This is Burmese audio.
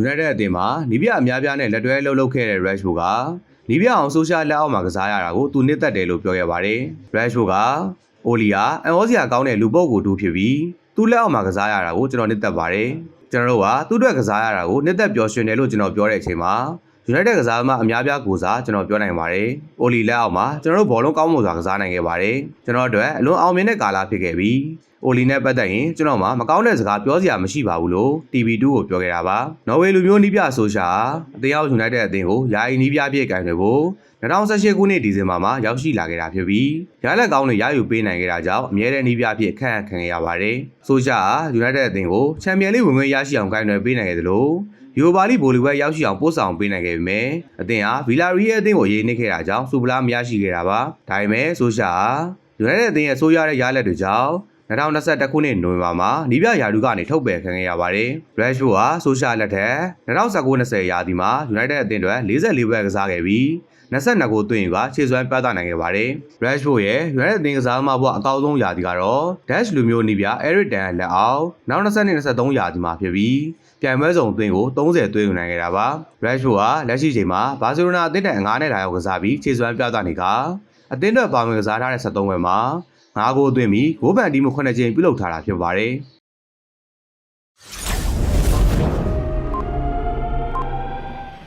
United အသင်းမှာနီးပြအများပြားနဲ့လက်တွဲလှုပ်လှုပ်ခဲ့တဲ့ Rashford ကနီးပြအောင်ဆိုရှယ်လက်အောက်မှာကစားရတာကိုသူနှစ်သက်တယ်လို့ပြောခဲ့ပါတယ်။ Rashford ကအိုလီယာအန်အောစရာကောင်းတဲ့လူပုတ်ကိုတူဖြစ်ပြီးသူ့လက်အောက်မှာကစားရတာကိုကျွန်တော်နှစ်သက်ပါတယ်။ကျွန်တော်တို့ကသူ့အတွက်ကစားရတာကိုနှစ်သက်ပျော်ရွှင်တယ်လို့ကျွန်တော်ပြောတဲ့အချိန်မှာ United ကစားသမားအများပြားကိုစားကျွန်တော်ပြောနိုင်ပါတယ်။အိုလီလက်အောက်မှာကျွန်တော်တို့ဘောလုံးကောင်းမွန်စွာကစားနိုင်ခဲ့ပါတယ်။ကျွန်တော်တို့အတွက်အလွန်အောင်မြင်တဲ့ကာလဖြစ်ခဲ့ပြီးအိုလီနဲ့ပတ်သက်ရင်ကျွန်တော်မှမကောင်းတဲ့စကားပြောစရာမရှိပါဘူးလို့ TV2 ကိုပြောခဲ့တာပါ။နော်ဝေလူမျိုးနီးပြဆိုရှာအတရား United အသင်းကိုယာယီနီးပြအဖြစ်ကင်တွေဖို့2018ခုနှစ်ဒီဇင်ဘာမှာရောက်ရှိလာခဲ့တာဖြစ်ပြီးရလက်ကောင်းတွေရယူပေးနိုင်ခဲ့တာကြောင့်အမြဲတမ်းနီးပြအဖြစ်ခန့်အပ်ခံခဲ့ရပါတယ်။ဆိုရှာ United အသင်းကိုချန်ပီယံလိဝင်ခွင့်ရရှိအောင်ကင်တွေပေးနိုင်ခဲ့သလို ယူဘာလီဘိုလီဝဲရောက်ရှိအောင်ပို့ဆောင်ပေးနိုင်ခဲ့ပေမဲ့အသင်းဟာဗီလာရီရဲ့အသင်းကိုရေးနှိပ်ခဲ့တာကြောင့်စူပလာမရရှိခဲ့တာပါ။ဒါပေမဲ့ဆိုရှာ United အသင်းရဲ့ဆိုးရတဲ့ရလက်တွေကြောင့်2021ခုနှစ်နိုဝင်ဘာမှာနီးပြရာထူးကနေထုတ်ပယ်ခံခဲ့ရပါတယ်။ Rashford ဟာဆိုရှာလက်ထက်2019-20ရာသီမှာ United အသင်းအတွက်44ပွဲကစားခဲ့ပြီး 22ဂိုးသွင်းယူကခြေစွမ်းပြသနိုင်ခဲ့ပါတယ်။ Rashford ရဲ့ United အသင်းကစားသမားဘဝအကောက်ဆုံးရာသီကတော့ Dash လူမျိုးနီးပြ Eric Dyer လက်အောက်နောက်2023ရာသီမှာဖြစ်ပြီးပြိုင်ပွဲစုံသွင်းကို30သွင်းယူနိုင်ခဲ့တာပါ။ Rashford ဟာလက်ရှိချိန်မှာဘာစီလိုနာအသင်းတိုင်အငားနဲ့လာရောက်ကစားပြီးခြေစွမ်းပြသနေကအသင်းအတွက်ပါဝင်ကစားထားတဲ့73ပွဲမှာ9ဂိုးသွင်းပြီးဂိုးပန်တီးမှု9ကြိမ်ပြုလုပ်ထားတာဖြစ်ပါတယ်။